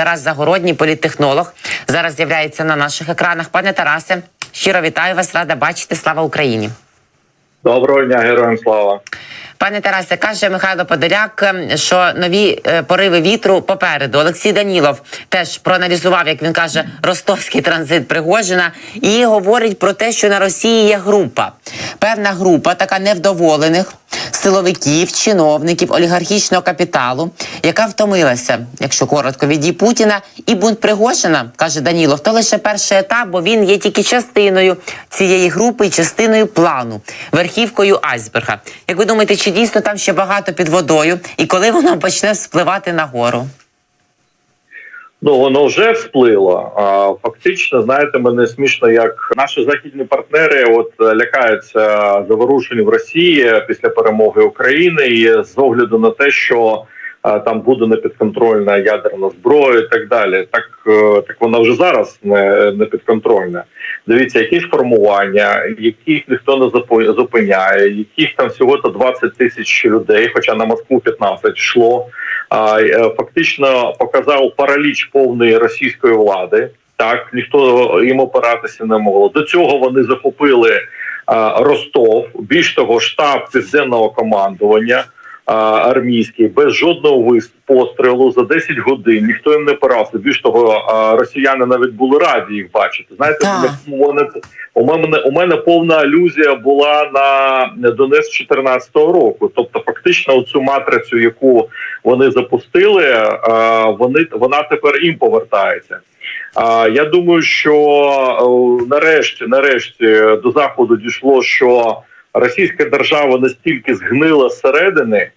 Тарас Загородній, політтехнолог, зараз з'являється на наших екранах. Пане Тарасе, щиро вітаю вас, рада бачити. Слава Україні. Доброго дня, героям слава. Пане Тарасе, каже Михайло Подоляк, ем, що нові е, пориви вітру попереду. Олексій Данілов теж проаналізував, як він каже, ростовський транзит Пригожина, і говорить про те, що на Росії є група, певна група, така невдоволених силовиків, чиновників, олігархічного капіталу, яка втомилася, якщо коротко, від дій Путіна і бунт Пригожина, каже Данілов, то лише перший етап, бо він є тільки частиною цієї групи частиною плану, верхівкою айсберга. Як ви думаєте, чи дійсно там ще багато під водою, і коли воно почне спливати нагору? Ну воно вже вплило. А фактично, знаєте, мене смішно, як наші західні партнери от е, лякаються заворушень в Росії після перемоги України, і з огляду на те, що там буде непідконтрольна ядерна зброя, і так далі. Так е, так вона вже зараз не, не підконтрольна. Дивіться, якісь формування, яких ніхто не зупиняє, яких там всього то 20 тисяч людей, хоча на Москву 15 йшло. Е, фактично показав параліч повної російської влади. Так ніхто їм опиратися не могло. До цього вони захопили Ростов. Більш того, штаб південного командування армійський без жодного пострілу за 10 годин. Ніхто їм не опирався. Більш того, росіяни навіть були раді їх бачити. Знаєте, вони у мене у мене повна алюзія була на Донецьк 14-го року. Тобто, фактично, оцю матрицю, яку вони запустили, вони вона тепер їм повертається. А я думаю, що нарешті, нарешті, до заходу дійшло, що російська держава настільки згнила зсередини,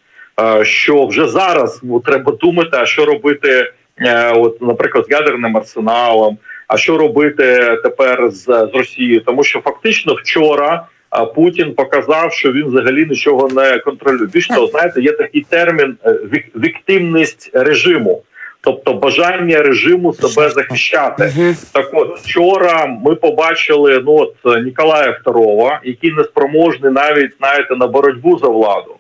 що вже зараз треба думати, а що робити, е, от, наприклад, з ядерним арсеналом. А що робити тепер з, з Росією? Тому що фактично вчора а, Путін показав, що він взагалі нічого не контролює. Більш того, знаєте, є такий термін е, вік- віктивність режиму, тобто бажання режиму себе захищати. Так от вчора ми побачили ну от Ніколая II, який не спроможний навіть знаєте на боротьбу за владу.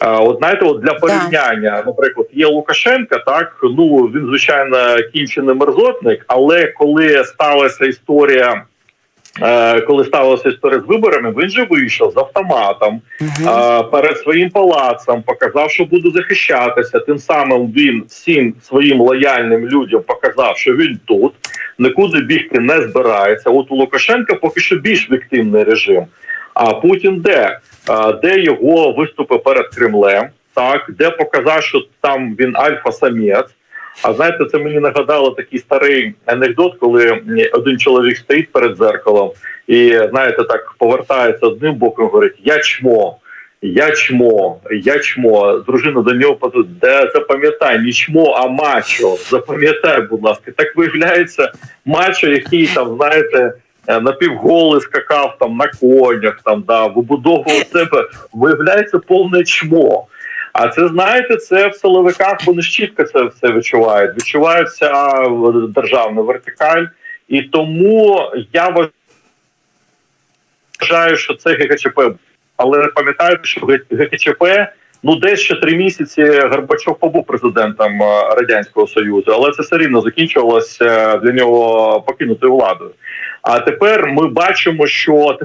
От знаєте, от для порівняння, наприклад, є Лукашенка, так ну він звичайно кінчений мерзотник, але коли сталася історія. е, Коли сталася історія з виборами, він же вийшов з автоматом е, перед своїм палацом, показав, що буде захищатися. Тим самим він всім своїм лояльним людям показав, що він тут нікуди бігти не збирається. От у Лукашенка поки що більш віктивний режим. А Путін де? Де його виступи перед Кремлем, так де показав, що там він альфа-самець. А знаєте, це мені нагадало такий старий анекдот, коли один чоловік стоїть перед зеркалом і знаєте, так повертається одним боком, говорить: Я чмо. Я чмо, я чмо. Дружина до нього подуть, де запам'ятай, не чмо, а мачо. Запам'ятай, будь ласка. Так виявляється, мачо, який там, знаєте, е, напівголий скакав там на конях, там да вибудовував себе, виявляється повне чмо. А це знаєте, це в силовиках вони ж чітко це все відчувають. Відчувається е, державна вертикаль, і тому я вважаю, що це ГКЧП. Але пам'ятаєте, що ГКЧП ну десь ще три місяці Горбачов побув президентом е, радянського союзу, але це все рівно закінчувалося для нього покинутою владою. А тепер ми бачимо, що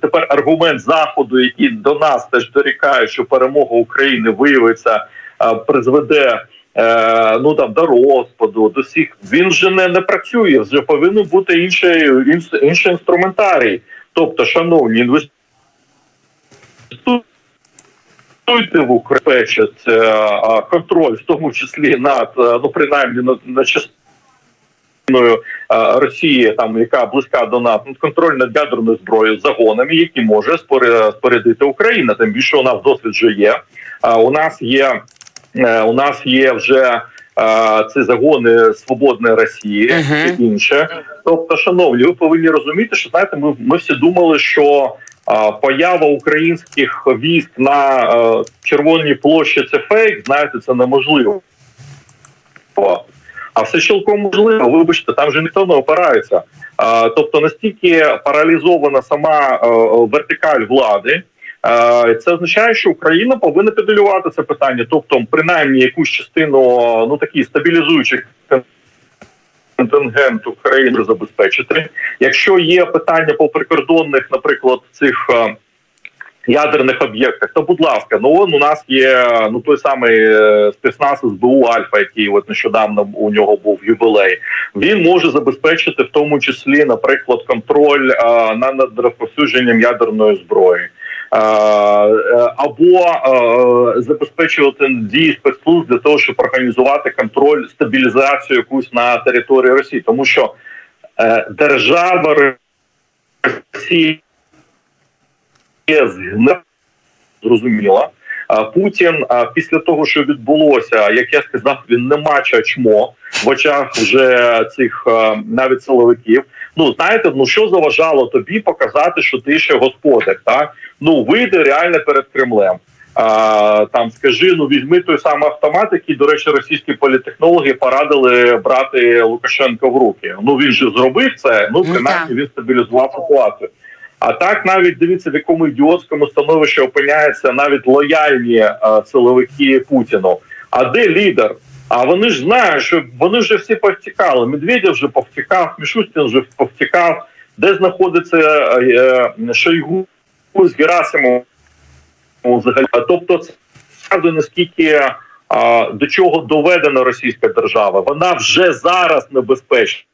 тепер, аргумент заходу, який до нас теж дорікає, що перемога України виявиться, призведе. е, Ну там до розпаду, до всіх він вже не, не працює. Вже повинен бути інший, інший, інструментарій. Тобто, шановні інвестуйте в Україну е, контроль, в тому числі над е, ну принаймні над частиною е, Росії, там яка близька до НАТО, над контроль над ядерною зброєю загонами, які може спорядити Україна. Тим більше у нас досвід вже є. У нас є е, у нас є вже. е, Ці загони свободної Росії і інше. Тобто, шановні, ви повинні розуміти, що знаєте, ми, ми всі думали, що поява українських військ на е, червоній площі це фейк. Знаєте, це неможливо. А все цілком можливо. Вибачте, там же ніхто не опирається. Тобто настільки паралізована сама е, вертикаль влади. е, Це означає, що Україна повинна педалювати це питання, тобто, принаймні, якусь частину ну такі стабілізуючих контингент України забезпечити. Якщо є питання по прикордонних, наприклад, цих. Ядерних об'єктах, то будь ласка, ну он у нас є ну той самий е, спецназ СБУ Альфа, який от нещодавно у нього був ювілей. Він може забезпечити в тому числі, наприклад, контроль е, над розповсюдженням ядерної зброї. Е, або забезпечувати дії спецслужб для того, щоб організувати контроль стабілізацію якусь на території Росії, тому що держава Росії є зрозуміла. Путін після того, що відбулося, як я сказав, він не мача чмо в очах вже цих навіть силовиків. Ну знаєте, ну що заважало тобі показати, що ти ще господар? Так ну вийди реально перед Кремлем. А, там скажи, ну візьми той самий автомат, який, до речі, російські політехнологи порадили брати Лукашенка в руки. Ну він же зробив це. Ну Ну, принаймні він стабілізував ситуацію. А так навіть дивіться, в якому ідіотському становищі опиняються навіть лояльні е, силовики Путіну. А де лідер? А вони ж знають, що вони вже всі повтікали. Медведєв вже повтікав, Мішустін вже повтікав. Де знаходиться е, е, Шойгу з Герасимовим взагалі? Тобто, це наскільки до чого доведена російська держава. Вона вже зараз небезпечна.